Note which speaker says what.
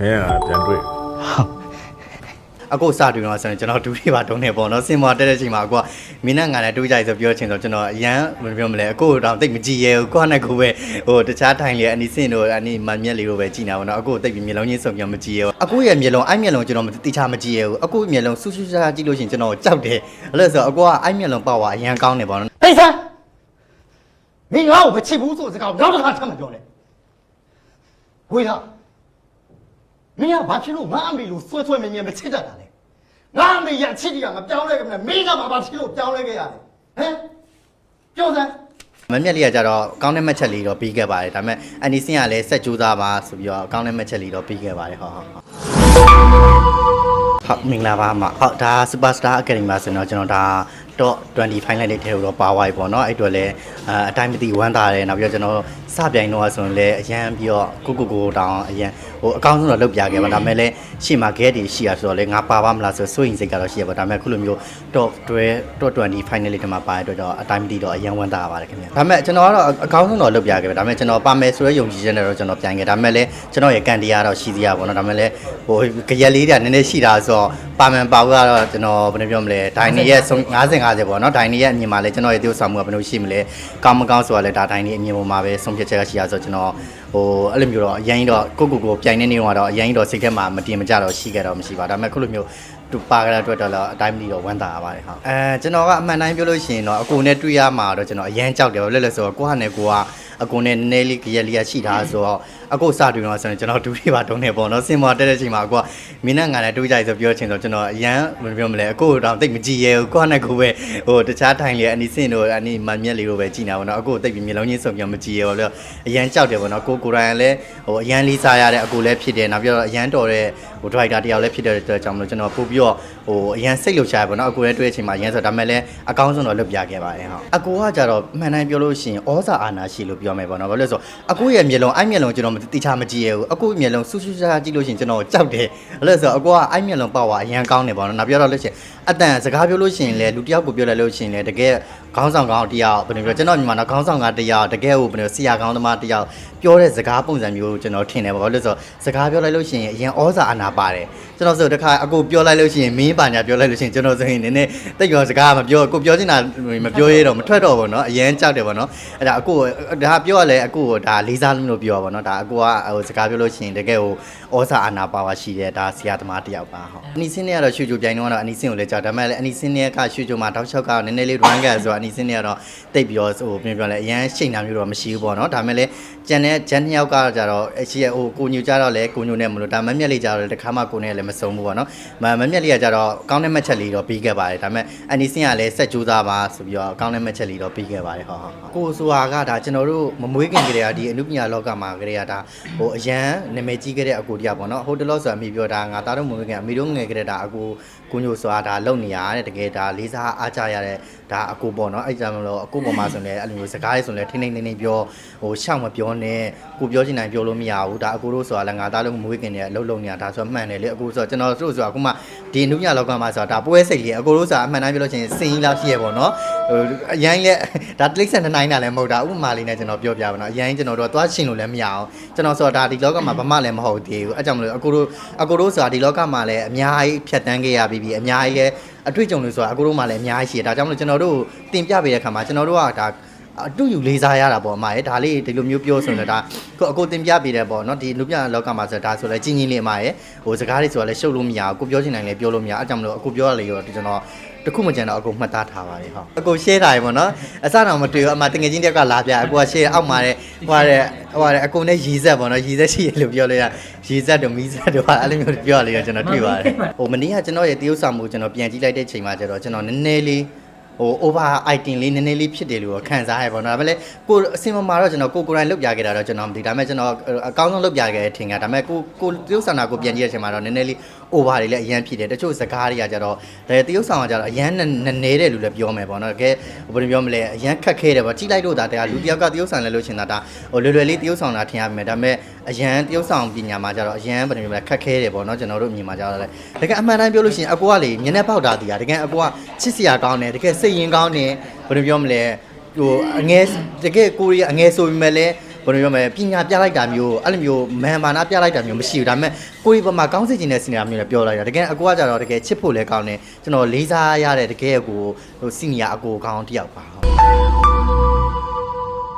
Speaker 1: မင်းကပြန်တွေ့
Speaker 2: အခုစတူတော့ဆိုရင်ကျွန်တော်ဒူတွေပါတုံးနေပေါ့နော်စင်မောတက်တဲ့အချိန်မှာအခုကမင်းနဲ့ငါနဲ့တူးကြိုက်ဆိုပြောချင်ဆိုကျွန်တော်အရန်ဘယ်လိုပြောမလဲအခုတော့တိတ်မကြည့်ရဘူးကိုယ့်နဲ့ကိုယ်ပဲဟိုတခြားထိုင်လေအနီစင်တို့အနီမန်မြက်လေးတို့ပဲကြည်နေတာပေါ့နော်အခုတိတ်ပြီးမျက်လုံးချင်းစုံပြောမကြည့်ရဘူးအခုရဲ့မျက်လုံးအိုက်မျက်လုံးကျွန်တော်တိချာမကြည့်ရဘူးအခုမျက်လုံးဆူဆူရှားကြည့်လို့ရှိရင်ကျွန်တော်ကြောက်တယ်အဲ့လို့ဆိုအခုကအိုက်မျက်လုံးပေါ့ဝါအရန်ကောင်းနေပေါ့နော်
Speaker 3: ဟေးဆန်းမင်းငါ့ကိုမချစ်ဘူးဆိုစကားကိုနောက်တစ်ခါထပ်မပြောနဲ့ဝေးလား မင်းကဘာဖြစ်လို့ငါအမေလို့ဆွဲဆွဲမြင်မြင်မချစ်တတ်တာလဲငါအမေရချစ်တယ်ကငါပြောင်းလဲခဲ့မလဲမင်းကဘာဘာဖြစ်လို့ပြောင်းလဲခဲ့ရလဲဟမ်ပြောစမ်း
Speaker 2: မမြက်လေးကကြတော့ကောင်းတဲ့မက်ချက်လေးတော့ပြီးခဲ့ပါတယ်ဒါပေမဲ့အန်ဒီစင်ကလည်းဆက်ကြိုးစားပါဆိုပြီးတော့ကောင်းတဲ့မက်ချက်လေးတော့ပြီးခဲ့ပါတယ်ဟုတ်ဟုတ်ဟုတ်ဟုတ်မင်္ဂလာပါအမဟုတ်ဒါ Superstar Academy မှာဆိုတော့ကျွန်တော်ဒါ တော့20 final လေးထဲတော့ပါသွားပြီပေါ့နော်အဲ့တော့လည်းအအတိုင်းမသိဝမ်းသာတယ်နောက်ပြီးတော့ကျွန်တော်စပြိုင်တော့ဆိုရင်လည်းအရန်ပြီးတော့ကိုကိုကိုတောင်းအရန်ဟိုအကောင်းဆုံးတော့လုပ်ပြခဲ့ပါဒါပေမဲ့လည်းရှေ့မှာ get တွေရှိရဆိုတော့လည်းငါပါပါမလားဆိုစိုးရင်စိတ်ကတော့ရှိရပါဒါပေမဲ့ခုလိုမျိုး top 12 top 20 final လေးထဲမှာပါတဲ့အတွက်တော့အတိုင်းမသိတော့အရန်ဝမ်းသာပါတယ်ခင်ဗျာဒါပေမဲ့ကျွန်တော်ကတော့အကောင်းဆုံးတော့လုပ်ပြခဲ့ပါဒါပေမဲ့ကျွန်တော်ပါမယ်ဆိုတဲ့ယုံကြည်ချက်နဲ့တော့ကျွန်တော်ပြန်ခဲ့ဒါပေမဲ့လည်းကျွန်တော်ရဲ့ကန်တရားတော့ရှိသေးရပါတော့ဒါပေမဲ့လည်းဟိုကြရက်လေးတွေကနည်းနည်းရှိတာဆိုတော့ ပါမယ်ပါဘူးကတော့ကျွန်တော်ဘယ်လိုပြောမလဲဒိုင်နေရဲ့50 50ပေါ့နော်ဒိုင်နေရဲ့အမြင်မှာလည်းကျွန်တော်ရဲ့တည်ဆောက်မှုကဘယ်လိုရှိမလဲကောင်းမကောင်းဆိုတာလည်းဒါဒိုင်နေအမြင်ပေါ်မှာပဲဆုံးဖြတ်ချက်ကရှိရဆိုတော့ကျွန်တော်ဟိုအဲ့လိုမျိုးတော့အရင်တော့ကိုကိုကိုပြိုင်နေနေတော့အရင်တော့စိတ်ထဲမှာမတင်မကြတော့ရှိခဲ့တော့မရှိပါဒါပေမဲ့ခုလိုမျိုးသူပါကြတဲ့အတွက်တော့အတိုင်းမလီတော့ဝမ်းသာရပါတယ်ဟုတ်အဲကျွန်တော်ကအမှန်တိုင်းပြောလို့ရှိရင်တော့အကိုနဲ့တွေ့ရမှာတော့ကျွန်တော်အရန်ကြောက်တယ်ဘာလို့လဲဆိုတော့ကိုကနဲ့ကိုကအကိုနဲ့နည်းနည်းလေးကြရက်လေးရရှိတာဆိုတော့ အကိုစတူတော့ဆိုရင်ကျွန်တော်ဒူတွေပါတုံးနေပေါ့နော်စင်မောတက်တဲ့အချိန်မှာအကိုကမင်းနဲ့ငါနဲ့တူးကြိုက်ဆိုပြောချင်ဆိုကျွန်တော်အရန်ဘယ်လိုပြောမလဲအကိုတော့တိတ်မကြည့်ရဘူးကိုကနဲ့ကိုပဲဟိုတခြားထိုင်လေအနီစင်တို့အနီမန်မြက်လေးတို့ပဲကြည်နေတာပေါ့နော်အကိုတိတ်ပြီးမျက်လုံးချင်းစုံပြောမကြည့်ရဘူးလို့အရန်ကြောက်တယ်ပေါ့နော်ကိုကိုရိုင်းလည်းဟိုအရန်လေးစားရတဲ့အကိုလည်းဖြစ်တယ်နောက်ပြီးတော့အရန်တော်တဲ့ဟိုဒရိုက်တာတယောက်လည်းဖြစ်တဲ့အတွက်ကြောင့်မလို့ကျွန်တော်ပို့ပြီးတော့ဟိုအရန်စိတ်လှုပ်ရှားရပေါ့နော်အကိုလည်းတွေ့တဲ့အချိန်မှာအရန်ဆိုဒါပေမဲ့လည်းအကောင်းဆုံးတော့လွတ်ပြခဲ့ပါတယ်ဟုတ်အကိုကကြတော့မှန်တိုင်းပြောလို့ရှိရင်ဩဇာအာဏာရှိလို့ပြောမယ်ပေါ့နော်ဘာလို့လဲဆိုအကိုရဲ့မျက်လုံးအိုက်မျက်လုံးကျွန်တော်တိချာမကြည့်ရဘူးအကိုမျက်လုံးဆူဆူရှားကြည့်လို့ရှိရင်ကျွန်တော်ကြောက်တယ်ဘာလို့လဲဆိုအကိုကအိုက်မျက်လုံးပေါ့ဝါအရန်ကောင်းနေပေါ့နော်နောက်ပြောတော့လို့ရှိရင်အတန်စကားပြောလို့ရှိရင်လေလူတယောက်ကိုပြောလိုက်လို့ရှိရင်လေတကယ်ခေါင်းဆောင်ကောင်းတယောက်ဘယ်လိုပြောကျွန်တော်ညီမနော်ခေါင်းဆောင်ကတယောက်တကယ်ဟိုဘယ်လိုဆရာကောင်းသမားတယောက်ပြောတဲ့စကားပုံစံမျိုးကျွန်တော်ထင်တယ်ပေါ့ဘာလို့လဲဆိုစကားပြောလိုက်လို့ရှိရင်အရင်ဩဇာအာဏာပါတယ်ကျွန်တော်ဆိုတခါအကိုပြောလိုက်လို့ရှိရင်မင်းပါညာပြောလိုက်လို့ရှိရင်ကျွန်တော်ဆိုရင်နည်းနည်းတိတ်ပြောစကားမပြောကိုပြောချင်တာမပြောရတော့မထွက်တော့ဘူးเนาะအရင်ကြောက်တယ်ပေါ့เนาะအဲ့ဒါအကိုဒါပြောရလဲအကိုဒါလေးစားလို့ပြောပါเนาะဒါအ ကိုကဟိုစကားပြောလို့ရှိရင်တကယ်ဟိုဩစာအာနာပါဝါရှိတဲ့ဒါဆရာသမားတယောက်ပါဟုတ်အနီစင်းနဲ့ကတော့ရှူချိုပြိုင်တော့အနီစင်းကိုလည်းကြောက်ဒါပေမဲ့လည်းအနီစင်းနဲ့ကရှူချိုမှာတောက်လျှောက်ကနည်းနည်းလေး run ကန်ဆိုတော့အနီစင်းနဲ့ကတော့တိတ်ပြီးတော့ဟိုပြန်ပြောလဲအရန်ရှိန်တာမျိုးတော့မရှိဘူးပေါ့နော်ဒါပေမဲ့လည်းကြံတဲ့ဂျန်နှစ်ယောက်ကကြတော့အရှိရဟိုကိုညူကြတော့လဲကိုညူနဲ့မလို့ဒါမမျက်လေးကြတော့လည်းတစ်ခါမှကိုနဲ့လည်းမဆုံးဘူးပေါ့နော်မမမျက်လေးကကြတော့ကောင်းတဲ့မှတ်ချက်လေးတော့ပြီးခဲ့ပါတယ်ဒါပေမဲ့အနီစင်းကလည်းဆက်ကြိုးစားပါဆိုပြီးတော့ကောင်းတဲ့မှတ်ချက်လေးတော့ပြီးခဲ့ပါတယ်ဟုတ်ဟုတ်ကိုဆိုတာကဒါကျွန်တော်တို့မမွေးခင်ကလေးကဒီအနုပညာလောကမှာကလေးကဒါဟိုအရန်နာမည်ကြီးခဲ့တဲ့အကိုတရားပေါ့နော်ဟိုတလို့ဆိုတာမိပြောတာငါသားတို့မွေးခင်အမိတို့ငယ်ခဲ့တဲ့ဒါအကိုကိုညိုဆိုတာဒါလုံနေရတဲ့တကယ်ဒါလေးစားအားကြရတဲ့ဒါအကိုပေါ့နော်အဲ့ကြောင့်မလို့အကိုပေါ်မှာဆိုလည်းအဲ့လိုမျိုးစကားလေးဆိုလည်းထိနေနေနေပြောဟိုရှောက်မပြောနဲ့ကိုပြောချင်တိုင်းပြောလို့မရဘူးဒါအကိုတို့ဆိုတာလည်းငါသားတို့မွေးခင်တဲ့အလုပ်လုပ်နေတာဒါဆိုမှန်တယ်လေအကိုဆိုကျွန်တော်တို့ဆိုတာအခုမှဒီနုညလောက်ကမှဆိုတာဒါပွဲစိတ်လေးအကိုတို့ဆိုတာအမှန်တမ်းပြောလို့ချင်းစင်ကြီးလောက်ရှိရပေါ့နော် ဟိုအရင်လဲဒါတိတ်ဆန်တစ်နိုင်တာလည်းမဟုတ်တာဥပမာလေးနဲ့ကျွန်တော်ပြောပြပါတော့အရင်ကျွန်တော်တို့ကသွားရှင်လို့လည်းမရအောင်ကျွန်တော်ဆိုတာဒါဒီလောကမှာဘာမှလည်းမဟုတ်သေးဘူးအဲကြောင့်မလို့အကိုတို့အကိုတို့ဆိုတာဒီလောကမှာလည်းအများကြီးဖြတ်တန်းခဲ့ရပြီးပြီအများကြီးလည်းအတွေ့အကြုံတွေဆိုတာအကိုတို့မှလည်းအများကြီးရှိတယ်ဒါကြောင့်မလို့ကျွန်တော်တို့တင်ပြပေးတဲ့ခါမှာကျွန်တော်တို့ကဒါအတူယူလေးစားရတာပေါ့အမရဲ့ဒါလေးဒီလိုမျိုးပြောဆိုရင်လည်းဒါကိုအကိုတင်ပြပေးတယ်ပေါ့နော်ဒီလူပြလောကမှာဆိုဒါဆိုလဲကြီးကြီးလေးအမရဲ့ဟိုစကားတွေဆိုလဲရှုပ်လို့မရဘူးကိုပြောချင်တယ်လည်းပြောလို့မရအဲကြောင့်မလို့အကိုပြောရလေရောဒီကျွန်တော် တခုမှကြံတော့အကိုမှတ်သားထားပါလေဟုတ်အကို share ထားရေပေါ့နော်အစတော့မတွေ့ဘူးအမတငယ်ချင်းတယောက်ကလာပြအကိုက share အောက်မှာတဲ့ဟိုကတဲ့ဟိုကတဲ့အကိုနဲ့ရီဆက်ပေါ့နော်ရီဆက်ရှိရလို့ပြောလို့ရရီဆက်တို့မီးဆက်တို့ဟာအဲ့လိုမျိုးပြောရလေရောကျွန်တော်တွေ့ပါတယ်ဟိုမနေ့ကကျွန်တော်ရဲ့တရုပ်ဆောင်မှုကျွန်တော်ပြန်ကြည့်လိုက်တဲ့ချိန်မှာကျတော့ကျွန်တော်နည်းနည်းလေးဟို over item လေးနည်းနည်းလေးဖြစ်တယ်လို့တော့ခံစားရပါတော့ဒါပေမဲ့လည်းကိုအစင်မမှာတော့ကျွန်တော်ကိုကိုယ်တိုင်လုပ်ပြခဲ့တာတော့ကျွန်တော်မသိဒါပေမဲ့ကျွန်တော်အကောင်းဆုံးလုပ်ပြခဲ့တဲ့ထင်ကဒါပေမဲ့ကိုကိုတရုပ်ဆောင်တာကိုပြန်ကြည့်တဲ့အချိန်မှာတော့နည်းနည်းလေး over တွေလည်းအရန်ဖြစ်တယ်တချို့စကားတွေကကြတော့ဒါတရုပ်ဆောင်ကကြတော့အရန်နည်းနေတဲ့လူလည်းပြောမယ်ပေါ့နော်တကယ်ဘယ်လိုပြောမလဲအရန်ခက်ခဲတယ်ပေါ့ကြည့်လိုက်တော့ဒါတရားလူတယောက်ကတရုပ်ဆောင်လဲလို့ရှင်တာဒါဟိုလွယ်လွယ်လေးတရုပ်ဆောင်တာထင်ရပါမယ်ဒါပေမဲ့အရန်တရုပ်ဆောင်ပညာမှာကြတော့အရန်ဘယ်လိုပြောမလဲခက်ခဲတယ်ပေါ့နော်ကျွန်တော်တို့အမြင်မှာကြတော့လေတကယ်အမှန်တမ်းပြောလို့ရှိရင်အကိုကလေမျက်နှာပေါက်တာတရားတကယ်အကိုကချစ်စရာကောင်းတယ်တကယ်စိတ်ရင်ကောင်းတယ်ဘယ်လိုပြောမလဲဟိုအငယ်တကယ်ကိုရီးယားအငယ်ဆိုပေမဲ့လည်းဟ ဘယ်လိုပြောမလဲပညာပြလိုက်တာမျိုးအဲ့လိုမျိုးမန်မာနာပြလိုက်တာမျိုးမရှိဘူးဒါပေမဲ့ကိုကြီးပေါ်မှာကောင်းစေချင်တဲ့စီနီယာမျိုးလည်းပြောလိုက်တာတကယ်အကိုကကြတော့တကယ်ချစ်ဖို့လည်းကောင်းတယ်ကျွန်တော်လေးစားရတဲ့တကယ်ကိုဟိုစီနီယာအကိုကောင်းတစ်ယောက်ပါ